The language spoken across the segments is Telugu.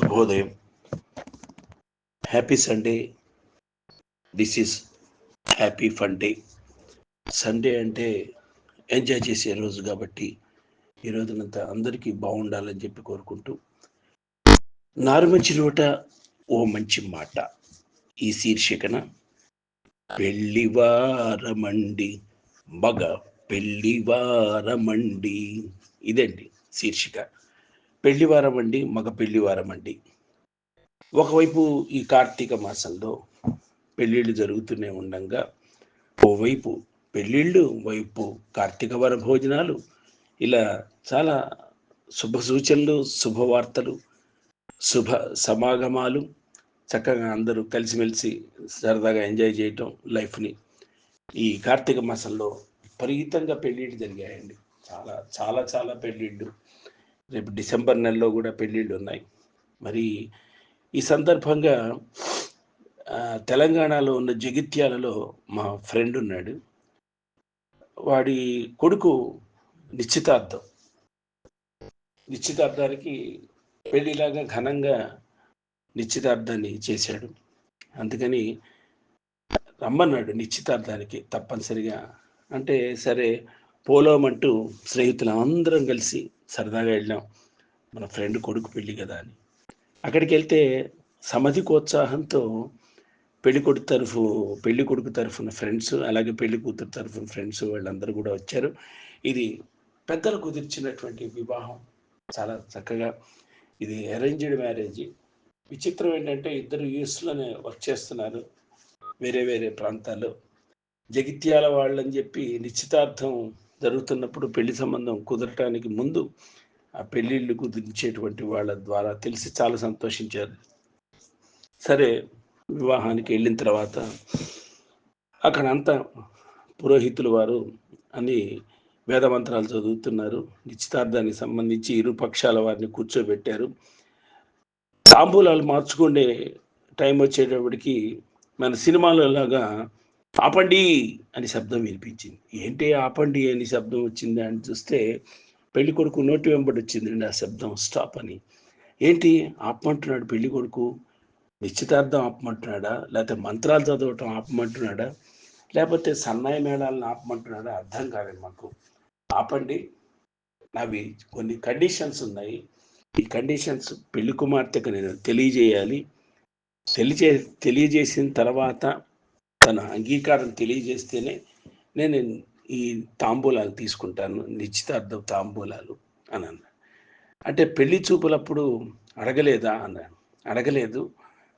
శుభోదయం. Happy Sunday this is happy fun day Sunday అంటే ఎంజాయ్ చేసే రోజు కాబట్టి ఈ రోజునంతా అందరికీ బాగుండాలని చెప్పి కోరుకుంటూ నారుమంచి నోట ఓ మంచి మాట. ఈ శీర్షికన పెళ్ళివారమండి మగ పెళ్ళివారమండి ఇదండి శీర్షిక. పెళ్ళివారం అండి మగ పెళ్ళివారం అండి ఒకవైపు ఈ కార్తీక మాసంలో పెళ్ళిళ్ళు జరుగుతూనే ఉండగా ఓవైపు పెళ్ళిళ్ళు వైపు కార్తీక వర భోజనాలు ఇలా చాలా శుభ సూచనలు శుభవార్తలు శుభ సమాగమాలు చక్కగా అందరూ కలిసిమెలిసి సరదాగా ఎంజాయ్ చేయటం లైఫ్ని ఈ కార్తీక మాసంలో విపరీతంగా పెళ్ళిళ్ళు జరిగాయండి. చాలా చాలా చాలా పెళ్ళిళ్ళు. రేపు డిసెంబర్ నెలలో కూడా పెళ్ళిళ్ళు ఉన్నాయి. మరి ఈ సందర్భంగా తెలంగాణలో ఉన్న జగిత్యాలలో మా ఫ్రెండ్ ఉన్నాడు. వాడి కొడుకు నిశ్చితార్థం. నిశ్చితార్థానికి పెళ్ళిలాగా ఘనంగా నిశ్చితార్థాన్ని చేశాడు. అందుకని రమ్మన్నాడు నిశ్చితార్థానికి తప్పనిసరిగా. అంటే సరే పోలోమంటూ స్నేహితులం అందరం కలిసి సరదాగా వెళ్ళాం. మన ఫ్రెండ్ కొడుకు పెళ్ళి కదా అని. అక్కడికి వెళ్తే సమధికోత్సాహంతో పెళ్ళి కొడుకు తరఫు పెళ్ళి కొడుకు తరఫున ఫ్రెండ్స్ అలాగే పెళ్ళి కూతురు తరఫున ఫ్రెండ్స్ వాళ్ళందరూ కూడా వచ్చారు. ఇది పెద్దలు కుదిర్చినటువంటి వివాహం. చాలా చక్కగా ఇది అరేంజ్డ్ మ్యారేజ్ విచిత్రం ఏంటంటే ఇద్దరు యూఎస్లోనే వర్క్ చేస్తున్నారు. వేరే వేరే ప్రాంతాల్లో. జగిత్యాల వాళ్ళని చెప్పి నిశ్చితార్థం జరుగుతున్నప్పుడు పెళ్ళి సంబంధం కుదరటానికి ముందు ఆ పెళ్ళిళ్ళు కుదిరించేటువంటి వాళ్ళ ద్వారా తెలిసి చాలా సంతోషించారు. సరే వివాహానికి వెళ్ళిన తర్వాత అక్కడ అంతా పురోహితులు వారు అని వేదమంత్రాలు చదువుతున్నారు. నిశ్చితార్థానికి సంబంధించి ఇరు పక్షాల వారిని కూర్చోబెట్టారు. తాంబూలాలు మార్చుకునే టైం వచ్చేటప్పటికి మన సినిమాలలాగా ఆపండి అని శబ్దం వినిపించింది. ఏంటి ఆపండి అని శబ్దం వచ్చింది అని చూస్తే పెళ్ళి కొడుకు నోటి వెంబడి వచ్చిందండి ఆ శబ్దం స్టాప్ అని. ఏంటి ఆపమంటున్నాడు పెళ్ళి కొడుకు? నిశ్చితార్థం ఆపమంటున్నాడా? లేకపోతే మంత్రాలు చదవటం ఆపమంటున్నాడా? లేకపోతే సన్నాయి మేళాలను ఆపమంటున్నాడా? అర్థం కాలేదు మాకు. ఆపండి. అవి కొన్ని కండిషన్స్ ఉన్నాయి. ఈ కండిషన్స్ పెళ్ళి కుమార్తెకు నేను తెలియజేయాలి. తెలియజే తెలియజేసిన తర్వాత తన అంగీకారం తెలియజేస్తేనే నేను ఈ తాంబూలాలు తీసుకుంటాను నిశ్చితార్థం తాంబూలాలు అని అన్నాడు. అంటే పెళ్ళి చూపులప్పుడు అడగలేదా అన్నాడు. అడగలేదు.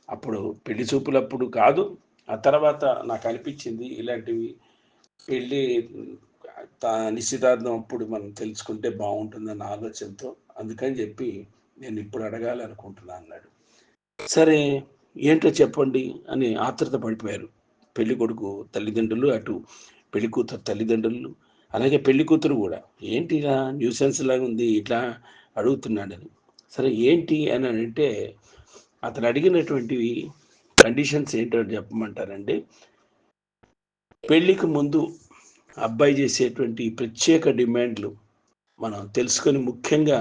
అప్పుడు పెళ్ళి చూపులప్పుడు కాదు. ఆ తర్వాత నాకు అనిపించింది ఇలాంటివి పెళ్ళి నిశ్చితార్థం అప్పుడు మనం తెలుసుకుంటే బాగుంటుందన్న ఆలోచనతో అందుకని చెప్పి నేను ఇప్పుడు అడగాలనుకుంటున్నా అన్నాడు. సరే ఏంటో చెప్పండి అని ఆతృత పడిపోయారు. పెళ్ళి కొడుకు తల్లిదండ్రులు అటు పెళ్ళి కూతురు తల్లిదండ్రులు అలాగే పెళ్ళి కూతురు కూడా. ఏంటి ఇలా న్యూసెన్స్ లాగా ఉంది ఇట్లా అడుగుతున్నాడని. సరే ఏంటి అని అంటే అతను అడిగినటువంటివి కండిషన్స్ ఏంటో చెప్పమంటారండి. పెళ్ళికి ముందు అబ్బాయి చేసేటువంటి ప్రత్యేక డిమాండ్లు మనం తెలుసుకొని ముఖ్యంగా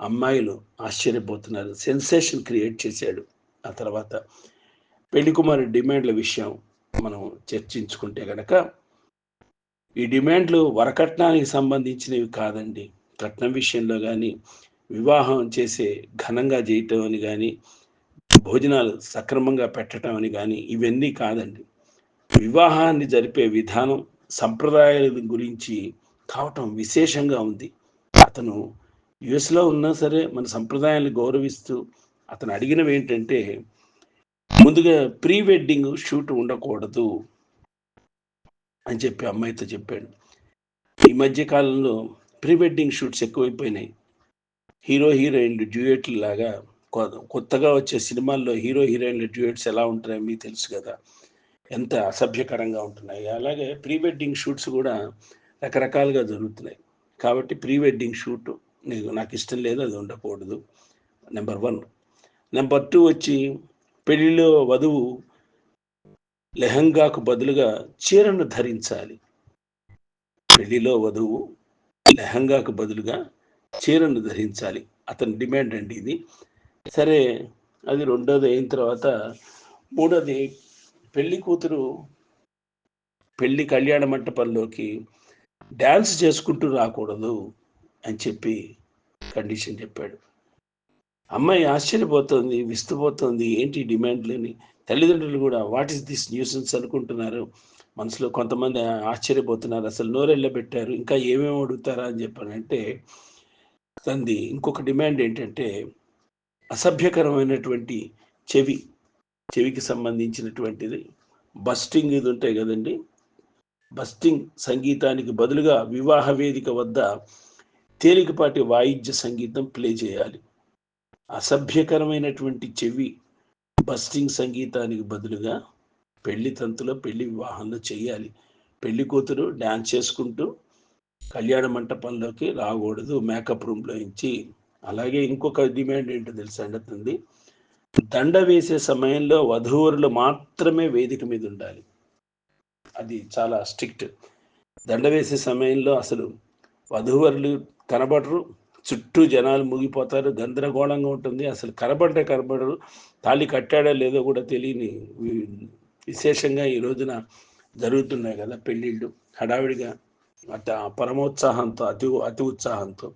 అమ్మాయిలు ఆశ్చర్యపోతున్నారు. సెన్సేషన్ క్రియేట్ చేశాడు. ఆ తర్వాత పెళ్ళి కుమారి డిమాండ్ల విషయం మనం చర్చించుకుంటే గనక ఈ డిమాండ్లు వరకట్నానికి సంబంధించినవి కాదండి. కట్నం విషయంలో కానీ వివాహం చేసే ఘనంగా చేయటం అని కానీ భోజనాలు సక్రమంగా పెట్టడం అని కానీ ఇవన్నీ కాదండి. వివాహాన్ని జరిపే విధానం సంప్రదాయాల గురించి కావటం విశేషంగా ఉంది. అతను యుఎస్లో ఉన్నా సరే మన సంప్రదాయాన్ని గౌరవిస్తూ అతను అడిగినవి ఏంటంటే ముందుగా ప్రీ వెడ్డింగ్ షూట్ ఉండకూడదు అని చెప్పి అమ్మాయితో చెప్పాడు. ఈ మధ్య కాలంలో ప్రీ వెడ్డింగ్ షూట్స్ ఎక్కువైపోయినాయి. హీరో హీరోయిన్లు డ్యూయెట్లు లాగా కొ- కొత్తగా వచ్చే సినిమాల్లో హీరో హీరోయిన్ల డ్యూయెట్స్ ఎలా ఉంటాయో మీకు తెలుసు కదా. ఎంత అసభ్యకరంగా ఉంటున్నాయి. అలాగే ప్రీ వెడ్డింగ్ షూట్స్ కూడా రకరకాలుగా జరుగుతున్నాయి. కాబట్టి ప్రీ వెడ్డింగ్ షూట్ నీకు నాకు ఇష్టం లేదు అది ఉండకూడదు. Number one. నెంబర్ టూ వచ్చి పెళ్ళిలో వధువు లెహంగాకు బదులుగా చీరను ధరించాలి. పెళ్ళిలో వధువు లెహంగాకు బదులుగా చీరను ధరించాలి. అతని డిమాండ్ అండి ఇది. సరే అది రెండోది అయిన తర్వాత మూడోది పెళ్ళి కూతురు పెళ్ళి కళ్యాణ మంటపంలోకి డ్యాన్స్ చేసుకుంటూ రాకూడదు అని చెప్పి కండిషన్ చెప్పాడు. అమ్మాయి ఆశ్చర్యపోతుంది విస్తుపోతుంది ఏంటి డిమాండ్లని? తల్లిదండ్రులు కూడా వాట్ ఈస్ దిస్ న్యూసెన్స్ అనుకుంటున్నారు. మనసులో కొంతమంది ఆశ్చర్యపోతున్నారు. అసలు నోరెళ్ళ పెట్టారు ఇంకా ఏమేమి అడుగుతారా? అని చెప్పానంటే తంది ఇంకొక డిమాండ్ ఏంటంటే అసభ్యకరమైనటువంటి చెవి చెవికి సంబంధించినటువంటిది బస్టింగ్ ఇది ఉంటాయి కదండి. బస్టింగ్ సంగీతానికి బదులుగా వివాహ వేదిక వద్ద తేలికపాటి వాయిద్య సంగీతం ప్లే చేయాలి. అసభ్యకరమైనటువంటి చెవి బస్టింగ్ సంగీతానికి బదులుగా పెళ్ళి తంతులో పెళ్ళి వివాహంలో చేయాలి. పెళ్ళి కూతురు డ్యాన్స్ చేసుకుంటూ కళ్యాణ మంటపంలోకి రాకూడదు. మేకప్ రూమ్లో ఇచ్చి అలాగే ఇంకొక డిమాండ్ ఏంటో తెలిసి అండి దండ వేసే సమయంలో వధూవరులు మాత్రమే వేదిక మీద ఉండాలి. అది చాలా స్ట్రిక్ట్. దండ వేసే సమయంలో అసలు వధూవరులు కనబడరు. చుట్టూ జనాలు ముగిపోతారు గందరగోళంగా ఉంటుంది. అసలు కనబడ్డే కనబడరు. తాళి కట్టాడో లేదో కూడా తెలియని విశేషంగా ఈ రోజున జరుగుతున్నాయి కదా పెళ్ళిళ్ళు. హడావిడిగా అత పరమోత్సాహంతో అతి అతి ఉత్సాహంతో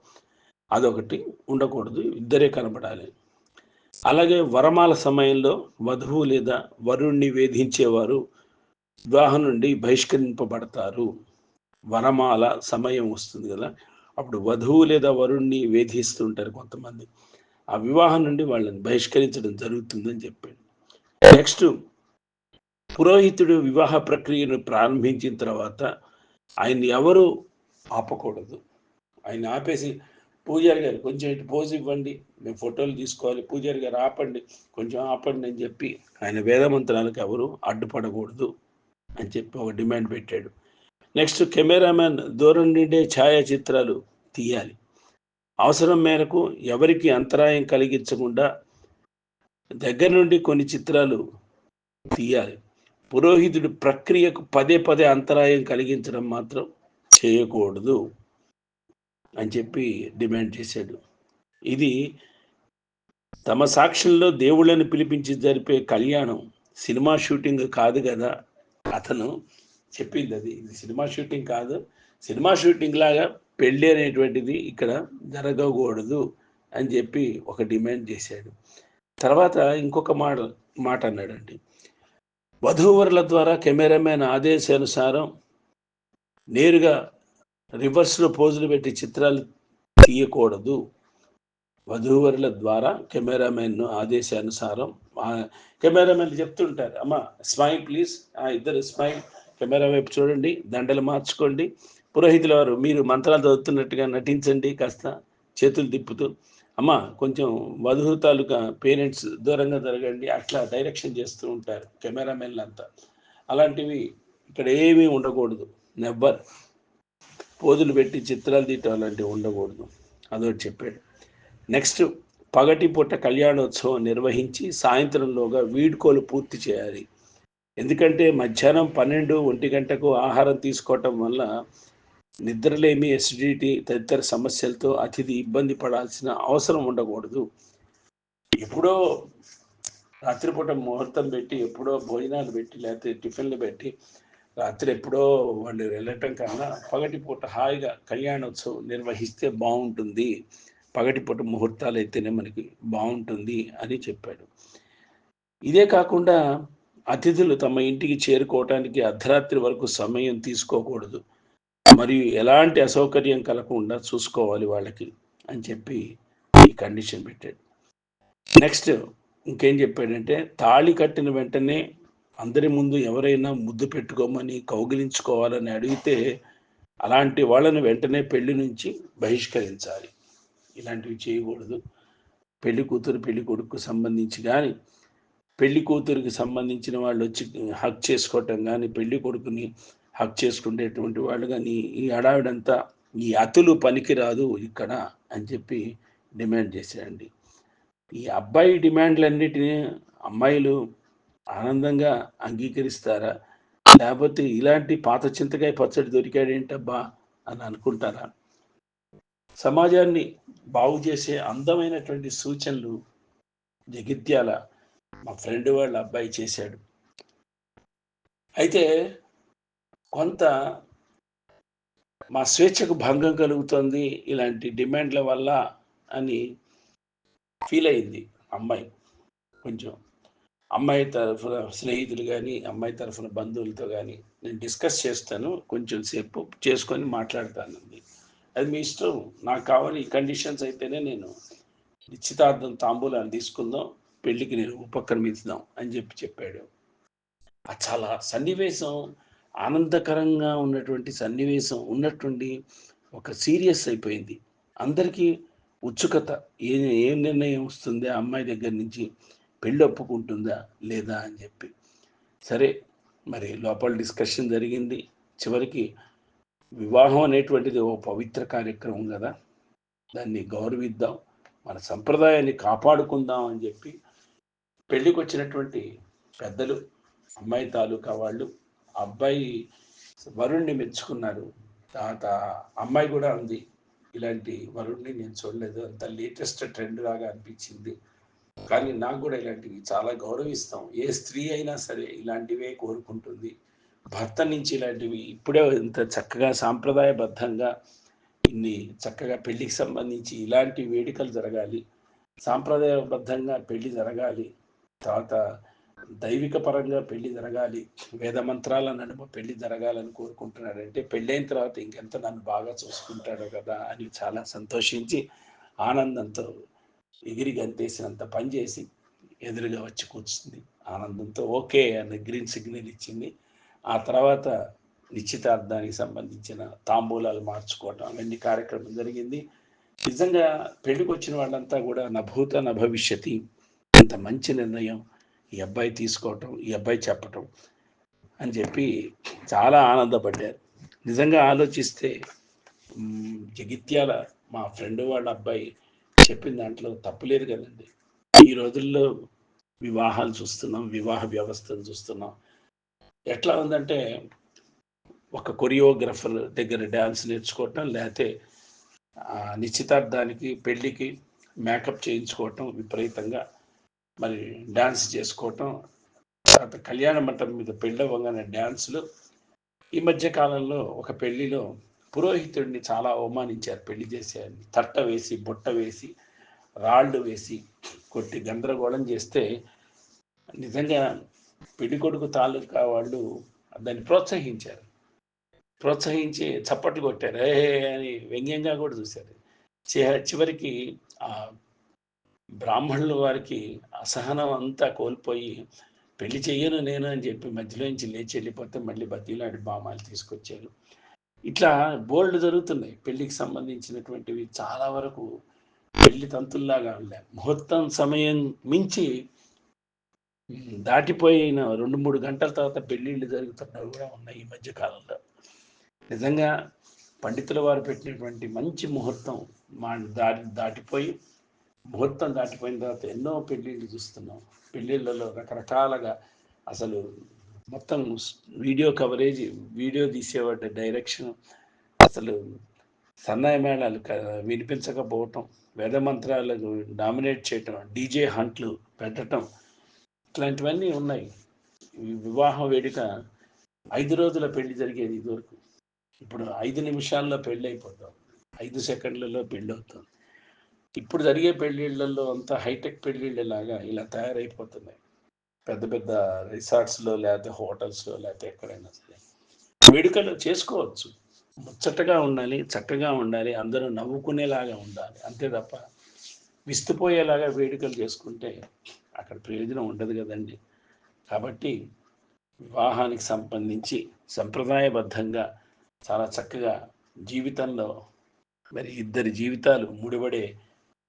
అదొకటి ఉండకూడదు. ఇద్దరే కనబడాలి. అలాగే వరమాల సమయంలో వధువు లేదా వరుణ్ణి వేధించేవారు వివాహం నుండి బహిష్కరింపబడతారు. వరమాల సమయం వస్తుంది కదా. అప్పుడు వధువు లేదా వరుణ్ణి వేధిస్తుంటారు కొంతమంది. ఆ వివాహం నుండి వాళ్ళని బహిష్కరించడం జరుగుతుందని చెప్పాడు. నెక్స్ట్ పురోహితుడు వివాహ ప్రక్రియను ప్రారంభించిన తర్వాత ఆయన్ని ఎవరు ఆపకూడదు. ఆయన ఆపేసి పూజారి గారు కొంచెం ఇటు పోజ్ ఇవ్వండి మేము ఫోటోలు తీసుకోవాలి పూజారి గారు ఆపండి కొంచెం ఆపండి అని చెప్పి ఆయన వేదమంత్రాలకు ఎవరు అడ్డుపడకూడదు అని చెప్పి ఒక డిమాండ్ పెట్టాడు. నెక్స్ట్ కెమెరామెన్ దూరం నుండే ఛాయాచిత్రాలు తీయాలి. అవసరం మేరకు ఎవరికి అంతరాయం కలిగించకుండా దగ్గర నుండి కొన్ని చిత్రాలు తీయాలి. పురోహితుడి ప్రక్రియకు పదే పదే అంతరాయం కలిగించడం మాత్రం చేయకూడదు అని చెప్పి డిమాండ్ చేశాడు. ఇది తమ సాక్షుల్లో దేవుళ్ళని పిలిపించి జరిపే కళ్యాణం సినిమా షూటింగ్ కాదు కదా అతను. చెప్పింది అది. ఇది సినిమా షూటింగ్ కాదు. సినిమా షూటింగ్ లాగా పెళ్ళి అనేటువంటిది ఇక్కడ జరగకూడదు అని చెప్పి ఒక డిమాండ్ చేశాడు. తర్వాత ఇంకొక మాట మాట అన్నాడండి. వధూవరుల ద్వారా కెమెరామెన్ ఆదేశానుసారం నేరుగా రివర్స్లో పోజులు పెట్టి చిత్రాలు తీయకూడదు. వధూవరుల ద్వారా కెమెరామెన్ ఆదేశానుసారం కెమెరామెన్ చెప్తుంటారు అమ్మ స్మైల్ ప్లీజ్. ఆ ఇద్దరు స్మైల్ కెమెరా వైపు చూడండి దండలు మార్చుకోండి. పురోహితుల వారు మీరు మంత్రాలు చదువుతున్నట్టుగా నటించండి కాస్త చేతులు తిప్పుతూ. అమ్మ కొంచెం వధువు తాలూకా పేరెంట్స్ దూరంగా జరగండి అట్లా డైరెక్షన్ చేస్తూ ఉంటారు కెమెరామెన్లు అంతా అలాంటివి ఇక్కడ ఏమీ ఉండకూడదు నెవ్వర్. పోదులు పెట్టి చిత్రాలు తీయటం అలాంటివి ఉండకూడదు అదొకటి చెప్పాడు. నెక్స్ట్ పగటి పూట కళ్యాణోత్సవం నిర్వహించి సాయంత్రంలోగా వీడ్కోలు పూర్తి చేయాలి. ఎందుకంటే మధ్యాహ్నం పన్నెండు ఒంటి గంటకు ఆహారం తీసుకోవటం వల్ల నిద్రలేమి ఎసిడిటీ తదితర సమస్యలతో అతిథి ఇబ్బంది పడాల్సిన అవసరం ఉండకూడదు. ఎప్పుడో రాత్రిపూట ముహూర్తం పెట్టి ఎప్పుడో భోజనాలు పెట్టి లేకపోతే టిఫిన్లు పెట్టి రాత్రి ఎప్పుడో వాళ్ళు వెళ్ళటం కన్నా పగటిపూట హాయిగా కళ్యాణోత్సవం నిర్వహిస్తే బాగుంటుంది. పగటిపూట ముహూర్తాలు అయితేనే మనకి బాగుంటుంది అని చెప్పాడు. ఇదే కాకుండా అతిథులు తమ ఇంటికి చేరుకోవటానికి అర్ధరాత్రి వరకు సమయం తీసుకోకూడదు. మరియు ఎలాంటి అసౌకర్యం కలగకుండా చూసుకోవాలి వాళ్ళకి అని చెప్పి ఈ కండిషన్ పెట్టాడు. నెక్స్ట్ ఇంకేం చెప్పాడంటే తాళి కట్టిన వెంటనే అందరి ముందు ఎవరైనా ముద్దు పెట్టుకోమని కౌగిలించుకోవాలని అడిగితే అలాంటి వాళ్ళని వెంటనే పెళ్ళి నుంచి బహిష్కరించాలి. ఇలాంటివి చేయకూడదు. పెళ్ళి కూతురు పెళ్ళి కొడుకు సంబంధించి కానీ పెళ్ళి కూతురికి సంబంధించిన వాళ్ళు వచ్చి హక్ చేసుకోవటం కానీ పెళ్ళి కొడుకుని హక్ చేసుకునేటువంటి వాళ్ళు కానీ ఈ హడావిడంతా ఈ అతులు పనికిరాదు ఇక్కడ అని చెప్పి డిమాండ్ చేశారండి. ఈ అబ్బాయి డిమాండ్లన్నిటినీ అమ్మాయిలు ఆనందంగా అంగీకరిస్తారా? లేకపోతే ఇలాంటి పాత చింతకాయ పచ్చడి దొరికాడేంటబ్బా అని అనుకుంటారా? సమాజాన్ని బాగు చేసే అందమైనటువంటి సూచనలు జగిత్యాల మా ఫ్రెండ్ వాళ్ళ అబ్బాయి చేశాడు. అయితే కొంత మా స్వేచ్ఛకు భంగం కలుగుతుంది ఇలాంటి డిమాండ్ల వల్ల అని ఫీల్ అయింది అమ్మాయి. కొంచెం అమ్మాయి తరఫున స్నేహితులు కానీ అమ్మాయి తరఫున బంధువులతో కానీ నేను డిస్కస్ చేస్తాను. కొంచెం సేపు చేసుకొని మాట్లాడతానండి అది మీ ఇష్టం. నాకు కావాలి ఈ కండిషన్స్ అయితేనే నేను నిశ్చితార్థం తాంబూలాన్ని తీసుకుందాం. పెళ్ళికి నేను ఉపక్రమిద్దాం అని చెప్పి చెప్పాడు. అది చాలా సన్నివేశం ఆనందకరంగా ఉన్నటువంటి సన్నివేశం ఉన్నటువంటి ఒక సీరియస్ అయిపోయింది. అందరికీ ఉత్సుకత ఏ ఏం నిర్ణయం వస్తుంది అమ్మాయి దగ్గర నుంచి పెళ్ళి ఒప్పుకుంటుందా లేదా అని చెప్పి. సరే మరి లోపల డిస్కషన్ జరిగింది. చివరికి వివాహం అనేటువంటిది ఓ పవిత్ర కార్యక్రమం కదా. దాన్ని గౌరవిద్దాం మన సంప్రదాయాన్ని కాపాడుకుందాం అని చెప్పి పెళ్ళికి వచ్చినటువంటి పెద్దలు అమ్మాయి తాలూకా వాళ్ళు అబ్బాయి వరుణ్ణి మెచ్చుకున్నారు. తర్వాత అమ్మాయి కూడా ఉంది. ఇలాంటి వరుణ్ణి నేను చూడలేదు. అంత లేటెస్ట్ ట్రెండ్ లాగా అనిపించింది. కానీ నాకు కూడా ఇలాంటివి చాలా గౌరవిస్తాం. ఏ స్త్రీ అయినా సరే ఇలాంటివే కోరుకుంటుంది. భర్త నుంచి ఇలాంటివి ఇప్పుడే ఇంత చక్కగా సాంప్రదాయబద్ధంగా ఇన్ని చక్కగా పెళ్ళికి సంబంధించి ఇలాంటి వేడుకలు జరగాలి. సాంప్రదాయబద్ధంగా పెళ్ళి జరగాలి. తర్వాత దైవిక పరంగా పెళ్ళి జరగాలి వేద మంత్రాల నడుమ పెళ్ళి జరగాలని కోరుకుంటున్నాడంటే పెళ్ళైన తర్వాత ఇంకెంత నన్ను బాగా చూసుకుంటాడో కదా అని చాలా సంతోషించి ఆనందంతో ఎగిరి గంతేసినంత పని చేసి ఎదురుగా వచ్చి కూర్చుంది. ఆనందంతో ఓకే అన్న గ్రీన్ సిగ్నల్ ఇచ్చింది. ఆ తర్వాత నిశ్చితార్థానికి సంబంధించిన తాంబూలాలు మార్చుకోవటం అవన్నీ కార్యక్రమం జరిగింది. నిజంగా పెళ్ళికి వచ్చిన వాళ్ళంతా కూడా నభూత నభవిష్యతి ఎంత మంచి నిర్ణయం ఈ అబ్బాయి తీసుకోవటం ఈ అబ్బాయి చెప్పటం అని చెప్పి చాలా ఆనందపడ్డారు. నిజంగా ఆలోచిస్తే జగిత్యాల మా ఫ్రెండ్ వాళ్ళ అబ్బాయి చెప్పిన దాంట్లో తప్పులేదు కదండి. ఈ రోజుల్లో వివాహాలు చూస్తున్నాం వివాహ వ్యవస్థను చూస్తున్నాం. ఎట్లా ఉందంటే ఒక కొరియోగ్రఫర్ దగ్గర డ్యాన్స్ నేర్చుకోవటం లేకపోతే నిశ్చితార్థానికి పెళ్ళికి మేకప్ చేయించుకోవటం విపరీతంగా మరి డ్యాన్స్ చేసుకోవటం తర్వాత కళ్యాణ మంటపం మీద పెళ్ళి అవ్వగానే డ్యాన్సులు ఈ మధ్య కాలంలో ఒక పెళ్ళిలో పురోహితుడిని చాలా అవమానించారు. పెళ్ళి చేసేయాలని తట్ట వేసి బుట్ట వేసి రాళ్ళు వేసి కొట్టి గందరగోళం చేస్తే నిజంగా పెళ్ళి కొడుకు తాలూకా వాళ్ళు దాన్ని ప్రోత్సహించారు. ప్రోత్సహించి చప్పట్లు కొట్టారు. ఏ అని వ్యంగ్యంగా కూడా చూశారు. చివరికి ఆ బ్రాహ్మణుల వారికి అసహనం అంతా కోల్పోయి పెళ్ళి చెయ్యను నేను అని చెప్పి మధ్యలో నుంచి లేచి వెళ్ళిపోతే మళ్ళీ బతీలాడి బామాలు తీసుకొచ్చారు ఇట్లా బోల్డ్ జరుగుతున్నాయి. పెళ్ళికి సంబంధించినటువంటివి చాలా వరకు పెళ్ళి తంతుల్లాగా ఉన్నాయి. ముహూర్తం సమయం మించి దాటిపోయిన రెండు మూడు గంటల తర్వాత పెళ్ళిళ్ళు జరుగుతున్నవి కూడా ఉన్నాయి ఈ మధ్య కాలంలో. నిజంగా పండితుల వారు పెట్టినటువంటి మంచి ముహూర్తం మా దాటి దాటిపోయి ముహూర్తం దాటిపోయిన తర్వాత ఎన్నో పెళ్ళిళ్ళు చూస్తున్నాం. పెళ్ళిళ్ళలో రకరకాలుగా అసలు మొత్తం వీడియో కవరేజ్ వీడియో తీసేవాడి డైరెక్షన్ అసలు సన్నాయి మేళాలు వినిపించకపోవటం వేద మంత్రాలకు డామినేట్ చేయటం డీజే హంట్లు పెట్టడం ఇట్లాంటివన్నీ ఉన్నాయి. వివాహ వేడుక ఐదు రోజుల పెళ్ళి జరిగేది ఇదివరకు. ఇప్పుడు ఐదు నిమిషాల్లో పెళ్ళి అయిపోతాం ఐదు సెకండ్లలో పెళ్ళి అవుతుంది ఇప్పుడు జరిగే పెళ్ళిళ్ళల్లో అంతా హైటెక్ పెళ్ళిళ్ళలాగా ఇలా తయారైపోతున్నాయి. పెద్ద పెద్ద రిసార్ట్స్లో లేకపోతే హోటల్స్లో లేకపోతే ఎక్కడైనా సరే. వేడుకలు చేసుకోవచ్చు. ముచ్చటగా ఉండాలి చక్కగా ఉండాలి అందరూ నవ్వుకునేలాగా ఉండాలి. అంతే తప్ప విస్తుపోయేలాగా వేడుకలు చేసుకుంటే అక్కడ ప్రయోజనం ఉండదు కదండి. కాబట్టి వివాహానికి సంబంధించి సంప్రదాయబద్ధంగా చాలా చక్కగా జీవితంలో మరి ఇద్దరి జీవితాలు ముడిపడే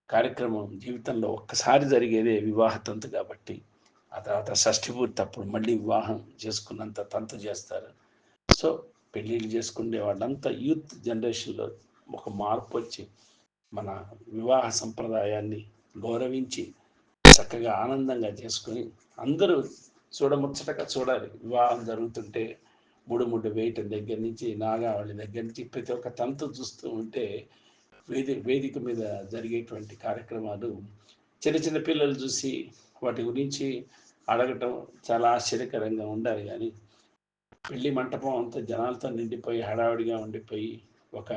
కార్యక్రమం జీవితంలో ఒక్కసారి జరిగేదే వివాహ తంతు కాబట్టి ఆ తర్వాత షష్ఠి పూర్తి అప్పుడు మళ్ళీ వివాహం చేసుకున్నంత తంతు చేస్తారు. సో పెళ్ళిళ్ళు చేసుకునే వాళ్ళంతా యూత్ జనరేషన్లో ఒక మార్పు వచ్చి మన వివాహ సంప్రదాయాన్ని గౌరవించి చక్కగా ఆనందంగా చేసుకొని అందరూ చూడముచ్చటగా చూడాలి. వివాహం జరుగుతుంటే మూడు మూడు వేయటం దగ్గర నుంచి నాగావళి దగ్గర నుంచి ప్రతి ఒక్క తంతు చూస్తూ ఉంటే వేది వేదిక మీద జరిగేటువంటి కార్యక్రమాలు చిన్న చిన్న పిల్లలు చూసి వాటి గురించి అడగటం చాలా ఆశ్చర్యకరంగా ఉండాలి. కానీ పెళ్ళి మంటపం అంతా జనాలతో నిండిపోయి హడావిడిగా ఉండిపోయి ఒక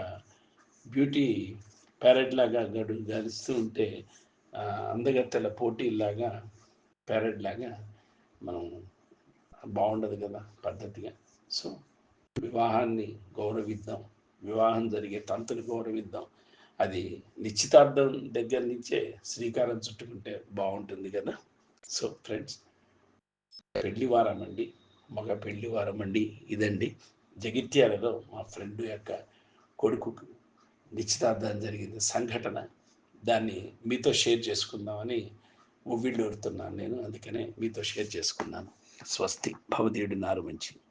బ్యూటీ ప్యారెడ్ లాగా గడు గడుస్తూ ఉంటే అందగత్తెల పోటీలాగా ప్యారెడ్ లాగా మనం బాగుండదు కదా పద్ధతిగా. సో వివాహాన్ని గౌరవిద్దాం. వివాహం జరిగే తంతుని గౌరవిద్దాం. అది నిశ్చితార్థం దగ్గర నుంచే శ్రీకారం చుట్టుకుంటే బాగుంటుంది కదా. సో ఫ్రెండ్స్ పెళ్ళి వారం అండి. మగ పెళ్ళి వారం అండి ఇదండి. జగిత్యాలలో మా ఫ్రెండ్ యొక్క కొడుకు నిశ్చితార్థం జరిగింది సంఘటన దాన్ని మీతో షేర్ చేసుకుందామని ఉవ్విళ్ళు నేను. అందుకనే మీతో షేర్ చేసుకున్నాను. స్వస్తి భవదీయుడి నారు మంచి.